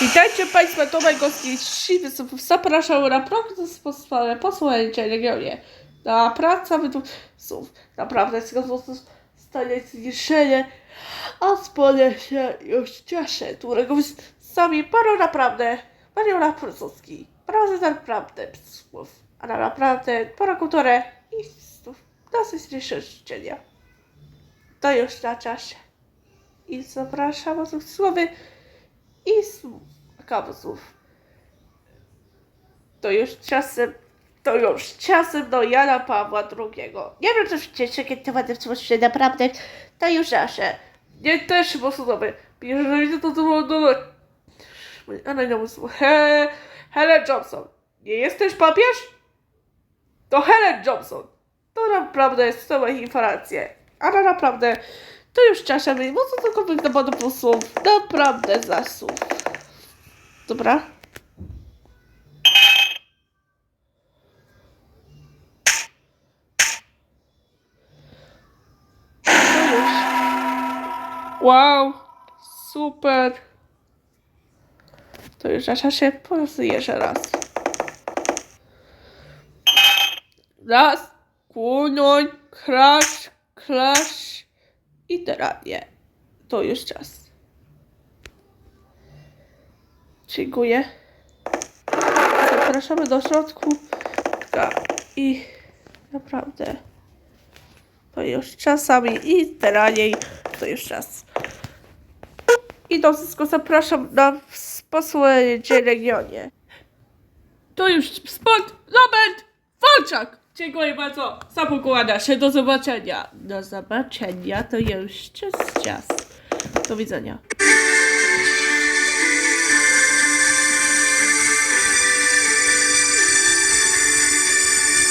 Witajcie Państwa, Tomek Gowski, zapraszam na proces posłuchajcie regionie. Na praca wydawców, naprawdę z gazów stanie zniszczenie, a spodnie się już cieszę, którego sami panu naprawdę, panią na Prusowski, prawda naprawdę słów, a na naprawdę pora kulturę i słów, dosyć zniszczenia. To już na czasie. I zapraszam do słowy i kawusów. To już czasem, to już czasem do Jana Pawła II. Nie wiem, się cieszy, kiedy to ładne się naprawdę, to już nasze. Nie też posłuchowy. Bierze to do... Ale nie muszę. He, Helen Johnson. Nie jesteś papież? To Helen Johnson. To naprawdę jest całe informacje. Ale naprawdę, to już czasem, bo co cokolwiek do panu posłów, naprawdę zasób. Dobra. To. Wow, super. To już aż się jeszcze raz. Raz, płynąć, krasz, klasz i teraz nie. To już czas. Dziękuję. Zapraszamy do środku. I naprawdę. To już czasami i teraniej to już czas. I do wszystko zapraszam na posłuchanie regionie. To już spot Robert Walczak. Dziękuję bardzo za pokłada się. Do zobaczenia. Do zobaczenia. To już czas, czas. Do widzenia.